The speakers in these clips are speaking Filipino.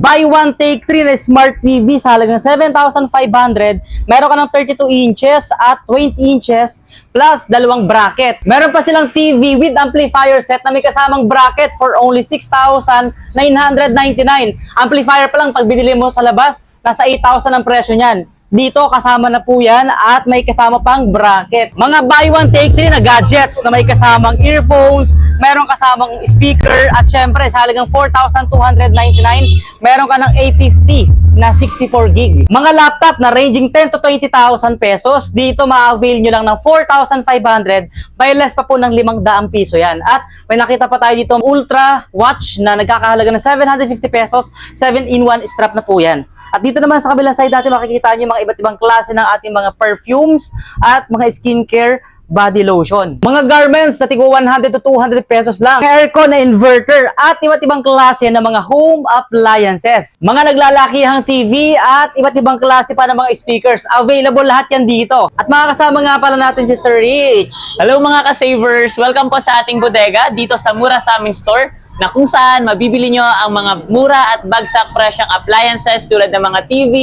Buy one, take three na Smart TV sa halagang 7,500. Meron ka ng 32 inches at 20 inches plus dalawang bracket. Meron pa silang TV with amplifier set na may kasamang bracket for only 6,999. Amplifier pa lang pag binili mo sa labas, nasa 8,000 ang presyo niyan. Dito kasama na po yan at may kasama pang bracket. Mga buy one take three na gadgets na may kasamang earphones, meron kasamang speaker at syempre sa halagang 4,299, meron ka ng A50 na 64 gig. Mga laptop na ranging 10 to 20,000 pesos, dito ma-avail nyo lang ng 4,500 by less pa po ng 500 piso yan. At may nakita pa tayo dito ultra watch na nagkakahalaga ng 750 pesos, 7-in-1 strap na po yan. At dito naman sa kabilang side natin makikita nyo mga iba't ibang klase ng ating mga perfumes at mga skincare body lotion. Mga garments na tigo 100 to 200 pesos lang. Mga aircon na inverter at iba't ibang klase ng mga home appliances. Mga naglalakihang TV at iba't ibang klase pa ng mga speakers. Available lahat yan dito. At makakasama nga pala natin si Sir Rich. Hello mga ka-savers! Welcome po sa ating bodega dito sa Mura sa aming store na kung saan mabibili nyo ang mga mura at bagsak presyong appliances tulad ng mga TV,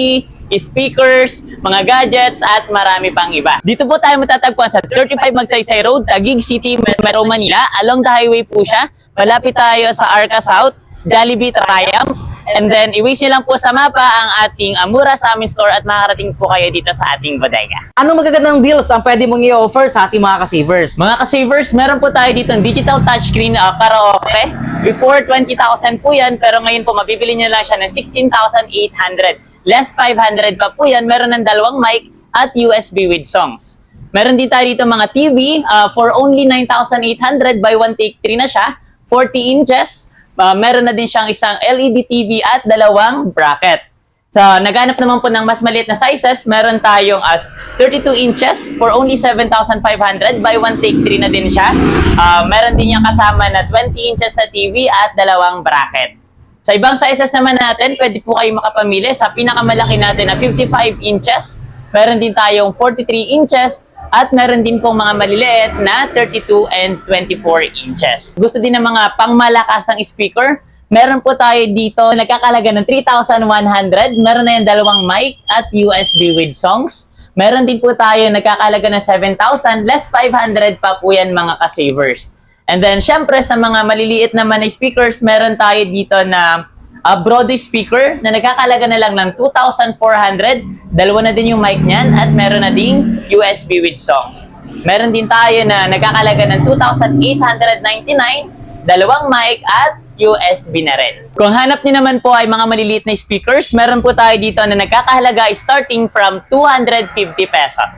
speakers, mga gadgets at marami pang iba. Dito po tayo matatagpuan sa 35 Magsaysay Road, Taguig City, Metro Manila. Along the highway po siya. Malapit tayo sa Arca South, Jollibee Triumph. And then, iwis nyo lang po sa mapa ang ating Amura sa aming store at makakarating po kayo dito sa ating bodega. Anong magagandang deals ang pwede mong i-offer sa ating mga ka-savers? Mga ka-savers, meron po tayo dito ng digital touchscreen uh, karaoke. Before 20,000 po yan, pero ngayon po mabibili nyo lang siya ng 16,800. Less 500 pa po yan. Meron ng dalawang mic at USB with songs. Meron din tayo dito mga TV uh, for only 9,800 by one take 3 na siya. 40 inches. Uh, meron na din siyang isang LED TV at dalawang bracket. Sa naghanap naman po ng mas maliit na sizes, meron tayong as 32 inches for only 7,500. By one take 3 na din siya. Ah, meron din yung kasama na 20 inches na TV at dalawang bracket. Sa ibang sizes naman natin, pwede po kayo makapamili. Sa pinakamalaki natin na 55 inches, meron din tayong 43 inches, at meron din pong mga maliliit na 32 and 24 inches. Gusto din ng mga pangmalakasang speaker, Meron po tayo dito, nagkakalaga ng 3,100. Meron na yung dalawang mic at USB with songs. Meron din po tayo nagkakalaga ng 7,000, less 500 pa po yan mga ka-savers. And then, syempre, sa mga maliliit naman na speakers, meron tayo dito na uh, Broadway speaker na nagkakalaga na lang ng 2,400. Dalawa na din yung mic niyan at meron na ding USB with songs. Meron din tayo na nagkakalaga ng 2,899, dalawang mic at USB na rin. Kung hanap niyo naman po ay mga maliliit na speakers, meron po tayo dito na nagkakahalaga starting from 250 pesos.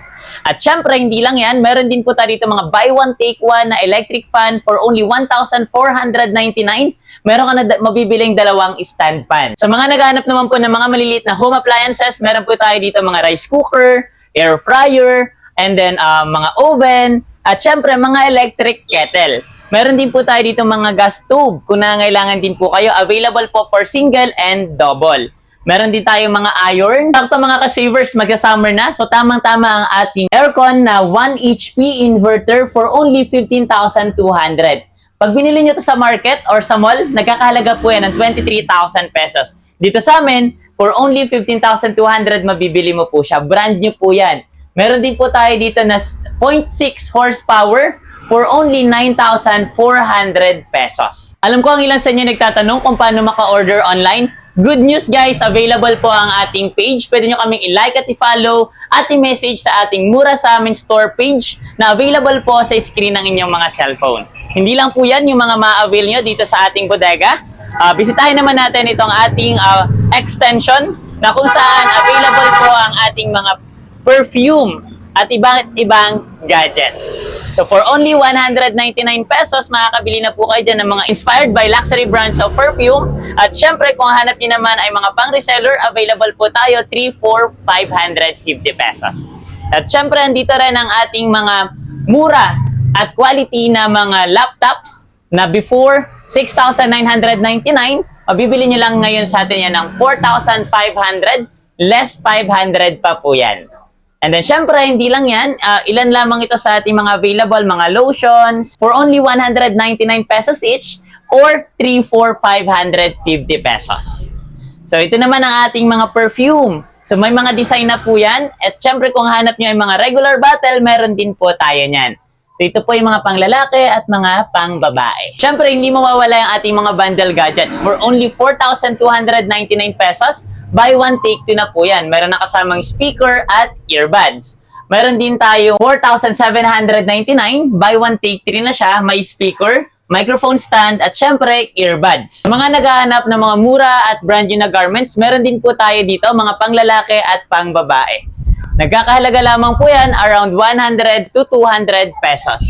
At syempre, hindi lang yan, meron din po tayo dito mga buy one, take one na electric fan for only 1,499. Meron ka na mabibiling dalawang stand fan. Sa mga naghanap naman po ng mga maliliit na home appliances, meron po tayo dito mga rice cooker, air fryer, and then uh, mga oven, at syempre mga electric kettle. Meron din po tayo dito mga gas tube kung nangangailangan din po kayo. Available po for single and double. Meron din tayong mga iron. Sakto mga ka-savers, magka-summer na. So tamang-tama ang ating aircon na 1 HP inverter for only 15,200. Pag binili nyo to sa market or sa mall, nagkakahalaga po yan ng 23,000 pesos. Dito sa amin, for only 15,200 mabibili mo po siya. Brand new po yan. Meron din po tayo dito na 0.6 horsepower for only 9,400 pesos. Alam ko ang ilan sa inyo nagtatanong kung paano maka-order online. Good news guys, available po ang ating page. Pwede nyo kaming i-like at i-follow at i-message sa ating Mura sa amin store page na available po sa screen ng inyong mga cellphone. Hindi lang po yan yung mga ma-avail nyo dito sa ating bodega. Ah, bisitahin naman natin itong ating ah, extension na kung saan available po ang ating mga perfume at ibang ibang gadgets. So for only 199 pesos, makakabili na po kayo dyan ng mga inspired by luxury brands of perfume. At syempre, kung hanap niyo naman ay mga pang-reseller, available po tayo 3, 4, 550 pesos. At syempre, andito rin ang ating mga mura at quality na mga laptops na before 6,999, mabibili nyo lang ngayon sa atin yan ng 4,500, less 500 pa po yan. And then, syempre, hindi lang yan. ah, ilan lamang ito sa ating mga available, mga lotions, for only 199 pesos each, or 3, 4, 550 pesos. So ito naman ang ating mga perfume. So may mga design na po yan. At syempre kung hanap nyo yung mga regular bottle, meron din po tayo niyan. So ito po yung mga panglalaki at mga pangbabae. Syempre hindi mawawala yung ating mga bundle gadgets. For only 4,299 pesos, buy one take two na po yan. Meron na kasamang speaker at earbuds. Meron din tayo 4,799, buy one take three na siya, may speaker, microphone stand, at syempre, earbuds. Mga naghahanap ng mga mura at brand new na garments, meron din po tayo dito, mga panglalaki at pangbabae. Nagkakahalaga lamang po yan around 100 to 200 pesos.